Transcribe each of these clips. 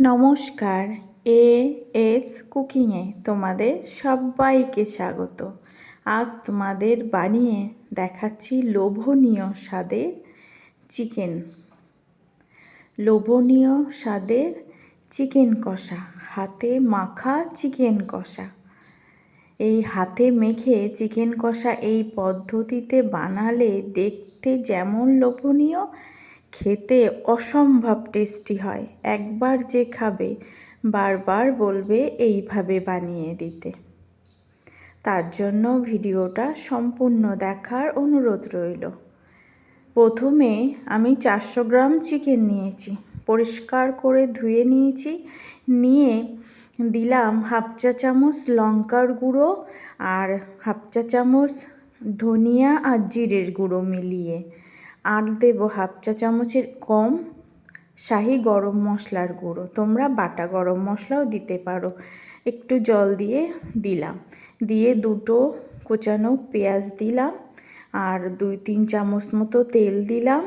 নমস্কার, A S কুকিংয়ে তোমাদের সবাইকে স্বাগত। আজ তোমাদের বানিয়ে দেখাচ্ছি লোভনীয় স্বাদের চিকেন। লোভনীয় স্বাদের চিকেন কষা, হাতে মাখা চিকেন কষা। এই হাতে মেখে চিকেন কষা এই পদ্ধতিতে বানালে দেখতে যেমন লোভনীয় খেতে অসম্ভব টেস্টি হয়। একবার যে খাবে, বারবার বলবে এইভাবে বানিয়ে দিতে। তার জন্য ভিডিওটা সম্পূর্ণ দেখার অনুরোধ রইল। প্রথমে আমি চারশো গ্রাম চিকেন নিয়েছি, পরিষ্কার করে ধুয়ে নিয়েছি, নিয়ে দিলাম হাফ চা চামচ লঙ্কার গুঁড়ো আর হাফ চা চামচ ধনিয়া আর জিরের গুঁড়ো মিলিয়ে। আর দেবো হাফ চা চামচের কম শাহি গরম মশলার গুঁড়ো। তোমরা বাটা গরম মশলাও দিতে পারো। একটু জল দিয়ে দিলাম। দিয়ে দুটো কোচানো পেঁয়াজ দিলাম আর দুই তিন চামচ মতো তেল দিলাম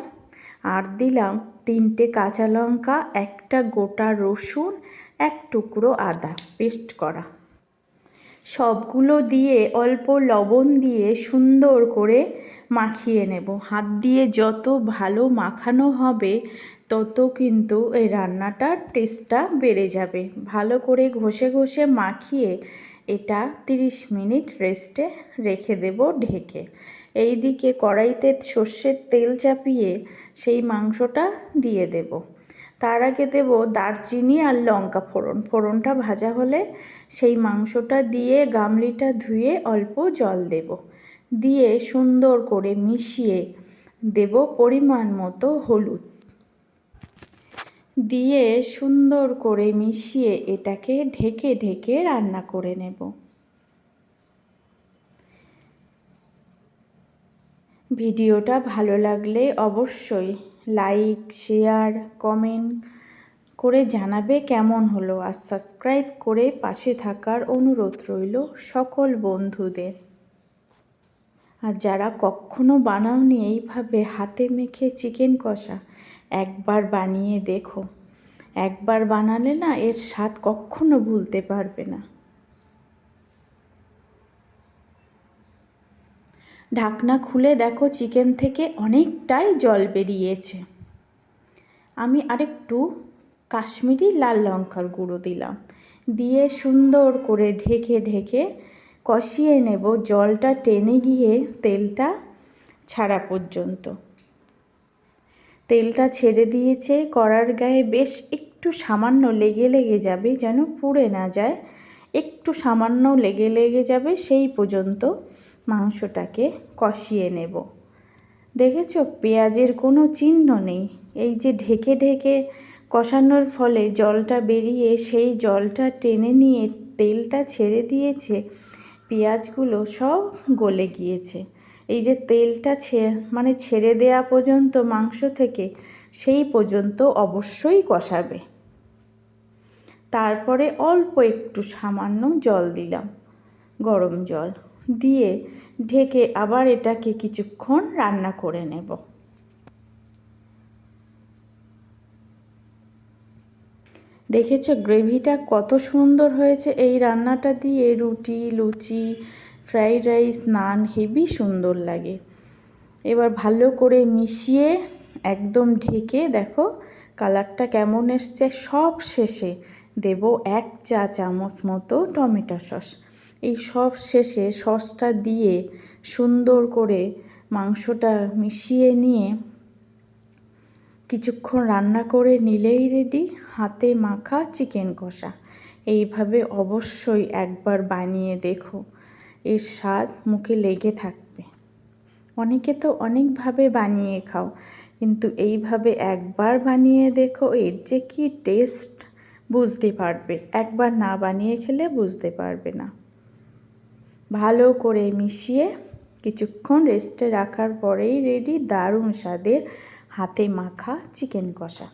আর দিলাম তিনটে কাঁচা লঙ্কা, একটা গোটা রসুন, এক টুকরো আদা। পেস্ট করা। সবগুলো দিয়ে অল্প লবণ দিয়ে সুন্দর করে মাখিয়ে নেব। হাত দিয়ে যত ভালো মাখানো হবে, তত কিন্তু এই রান্নাটার টেস্টটা বেড়ে যাবে। ভালো করে ঘষে ঘষে মাখিয়ে এটা 30 মিনিট রেস্টে রেখে দেব ঢেকে। এই দিকে কড়াইতে সর্ষের তেল চাপিয়ে সেই মাংসটা দিয়ে দেব। তার আগে দেব দারচিনি আর লঙ্কা ফোড়ন। ফোড়নটা ভাজা হলে সেই মাংসটা দিয়ে গামলিটা ধুয়ে অল্প জল দেব। দিয়ে সুন্দর করে মিশিয়ে দেব পরিমাণ মতো হলুদ। দিয়ে সুন্দর করে মিশিয়ে এটাকে ঢেকে ঢেকে রান্না করে নেব। ভিডিওটা ভালো লাগলে অবশ্যই লাইক, শেয়ার, কমেন্ট করে জানাবে কেমন হলো আর সাবস্ক্রাইব করে পাশে থাকার অনুরোধ রইল সকল বন্ধুদের। আর যারা কখনো বানাওনি এইভাবে হাতে মেখে চিকেন কষা, একবার বানিয়ে দেখো। একবার বানালে না এর স্বাদ কখনো ভুলতে পারবে না। ঢাকনা খুলে দেখো চিকেন থেকে অনেকটাই জল বেরিয়েছে। আমি আরেকটু কাশ্মীরি লাল লঙ্কার গুঁড়ো দিলাম। দিয়ে সুন্দর করে ঢেকে ঢেকে কষিয়ে নেব জলটা টেনে গিয়ে তেলটা ছাড়া পর্যন্ত। তেলটা ছেড়ে দিয়েছে, কড়ার গায়ে বেশ একটু সামান্য লেগে লেগে যাবে যেন পুড়ে না যায়। একটু সামান্য লেগে লেগে যাবে সেই পর্যন্ত মাংসটাকে কষিয়ে নেব। দেখেছ, পেঁয়াজের কোনো চিহ্ন নেই। এই যে ঢেকে ঢেকে কষানোর ফলে জলটা বেরিয়ে সেই জলটা টেনে নিয়ে তেলটা ছেড়ে দিয়েছে, পেঁয়াজগুলো সব গলে গিয়েছে। এই যে তেলটা মানে ছেড়ে দেয়া পর্যন্ত মাংস থেকে সেই পর্যন্ত অবশ্যই কষাবে। তারপরে অল্প একটু সামান্য জল দিলাম, গরম জল। দিয়ে ঢেকে আবার এটাকে কিছুক্ষণ রান্না করে নেব। দেখেছ, গ্রেভিটা কত সুন্দর হয়েছে। এই রান্নাটা দিয়ে রুটি, লুচি, ফ্রাইড রাইস, নান, হেভি সুন্দর লাগে। এবার ভালো করে মিশিয়ে একদম ঢেকে দেখো, কালারটা কেমন এসছে। সব শেষে দেব এক চা চামচ মতো টমেটো সস। এই সব শেষে সসটা দিয়ে সুন্দর করে মাংসটা মিশিয়ে নিয়ে কিছুক্ষণ রান্না করে নিলেই রেডি হাতে মাখা চিকেন কষা। এইভাবে অবশ্যই একবার বানিয়ে দেখো। এর স্বাদ মুখে লেগে থাকবে। অনেকে তো অনেকভাবে বানিয়ে খাও, কিন্তু এইভাবে একবার বানিয়ে দেখো, এর যে কী টেস্ট বুঝতে পারবে। একবার না বানিয়ে খেলে বুঝতে পারবে না। ভালো করে মিশিয়ে কিছুক্ষণ রেস্টে রাখার পরেই রেডি দারুণ স্বাদের হাতে মাখা চিকেন কষা।